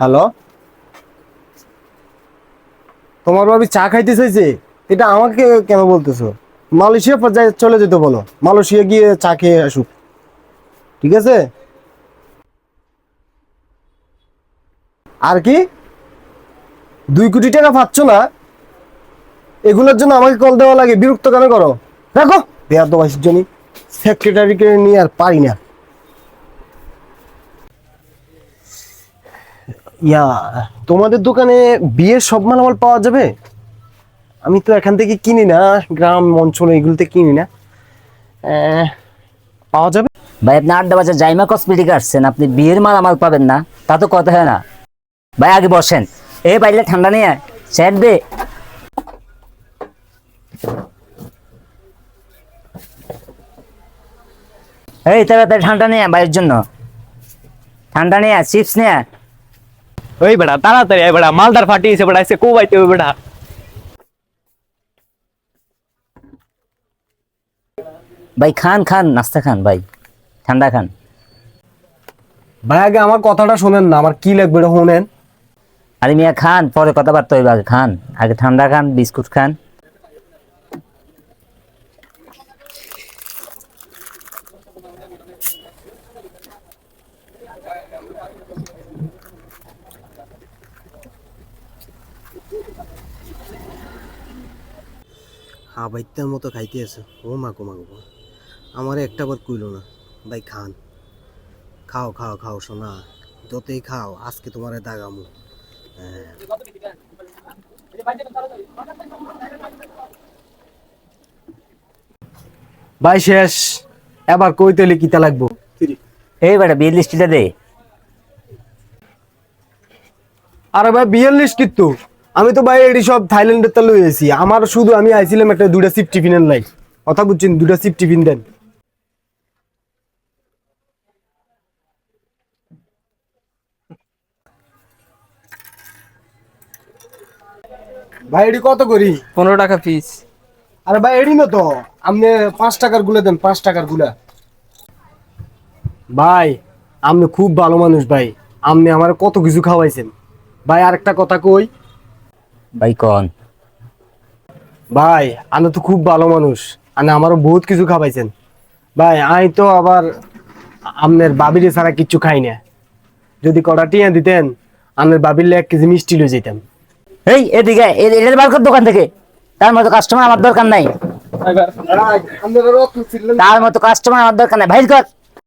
Hello? তোমার ভাবি চা খাইতে চাইছে এটা আমাকে কেন বলতেছো? মালয়েশিয়া পর্যায়ে চলে যেতে বলো। মালয়েশিয়া গিয়ে চা খেয়ে আসুক। ঠিক আছে? আর কি? দুই কোটি টাকা পাচ্ছ না? এগুলোর জন্য আমাকে কল দেওয়া লাগে। বিরক্ত কেন করো? দেখো দেয়ার দোবাসের জন্য। সেক্রেটারিকে নিয়ে আর পারি না। ইয়া, তোমাদের দোকানে বিয়ের সব মালামাল পাওয়া যাবে? আমি তো এখান থেকে কিনি না, গ্রাম, অঞ্চল, এগুলোতে কিনি না। পাওয়া যাবে? ভাই, আপনি আড্ডা বাজার জাইমা কসমেটিক আসছেন, আপনি বিয়ের মাল আমার পাবেন না, তা তো কথা হয় না। ভাই, আগে বসেন। এ, বাইরে ঠান্ডা নিয়ে স্যার দে। এই, তাড়াতাড়ি ঠান্ডা নিয়ে বাইরের জন্য। ঠান্ডা নিয়ে চিপস নিয়ে ওই বেড়া তাড়াতাড়ি আয় বেড়া মালদার ফাটিয়েছে বেড়া এসে কোবাইতে ওই বেড়া। ভাই খান খান নাস্তা খান ভাই ঠান্ডা খান। ভাই আগে আমার কথাটা শোনেন না আমার কি লাগবে এটা শোনেন। আরে মিয়া খান পরে কথাবার্তা হইবে আগে খান আগে ঠান্ডা খান বিস্কুট খান। হ্যাঁ বাইত্যার মতো খাইতে আছে। ও মা গো মা গো আমার একটা বার কইলো না, ভাই, খান। খাও খাও খাও, সোনা। যতই খাও, আজকে তোমার দাগামু। হ্যাঁ। ভাই, শেষ। এবার কইতে লিখিতে লাগবো? এই বেটা, বিয়ের লিস্টিটা দে। আরে ভাই বিয়াল্লিশ কিন্তু আমি তো ভাই এটি সব থাইল্যান্ডের তা লই আমার শুধু আমি আইছিলাম একটা দুইটা সিপ টিফিনের লাই। কথা বুঝছেন? দুইটা সিপ টিফিন দেন। ভাই এটি কত করি? পনেরো টাকা পিস আরে ভাই এডি না তো? আপনি পাঁচ টাকারগুলা দেন পাঁচ টাকারগুলা। ভাই আপনি খুব ভালো মানুষ ভাই। আপনি আমার কত কিছু খাওয়াইছেন। ভাই আরেকটা কথা কই ভাই কন। ভাই আমি তো খুব ভালো মানুষ। আমি আমারও বহুত কিছু খাওয়াইছেন ভাই আমি তো আবার আপনার বাবিরে ছাড়া কিচ্ছু খাই না। যদি কটা টিয়া দিতেন আপনার বাবির এক কেজি মিষ্টি লয়ে যেতাম এই এদিকে এ- এটার বার কর দোকান থেকে। তার মতো কাস্টমার আমার দরকার নাই। তার মতো কাস্টমার আমার দরকার নাই। ভাই কর